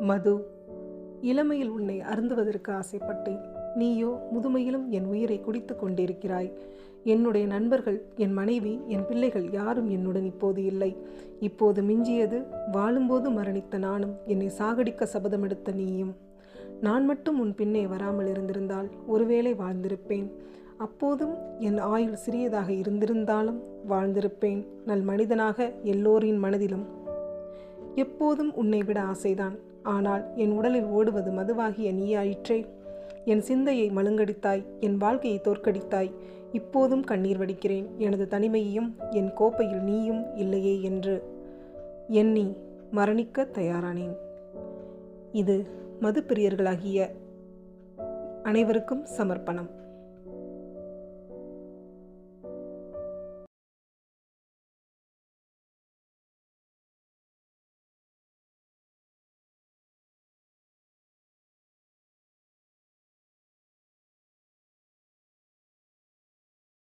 மது இளமையில் உன்னை அருந்துவதற்கு ஆசைப்பட்டேன். நீயோ முதுமையிலும் என் உயிரை குடித்து கொண்டிருக்கிறாய். என்னுடைய நண்பர்கள் என் மனைவி என் பிள்ளைகள் யாரும் என்னுடன் இப்போது இல்லை. இப்போது மிஞ்சியது வாழும்போது மரணித்த நானும் என்னை சாகடிக்க சபதமெடுத்த நீயும். நான் மட்டும் உன் பின்னே வராமல் இருந்திருந்தால் ஒருவேளை வாழ்ந்திருப்பேன். அப்போதும் என் ஆயுள் சிறியதாக இருந்திருந்தாலும் வாழ்ந்திருப்பேன். நல் மனிதனாக எல்லோரின் மனதிலும் எப்போதும் உன்னை விட ஆசைதான். ஆனால் என் உடலில் ஓடுவது மதுவாகிய நீயாயிற்றே. என் சிந்தையை மழுங்கடித்தாய் என் வாழ்க்கையை தோற்கடித்தாய். இப்போதும் கண்ணீர் வடிக்கிறேன். எனது தனிமையையும் என் கோப்பையில் நீயும் இல்லையே என்று எண்ணி மரணிக்க தயாரானேன். இது மது பிரியர்களாகிய அனைவருக்கும் சமர்ப்பணம்.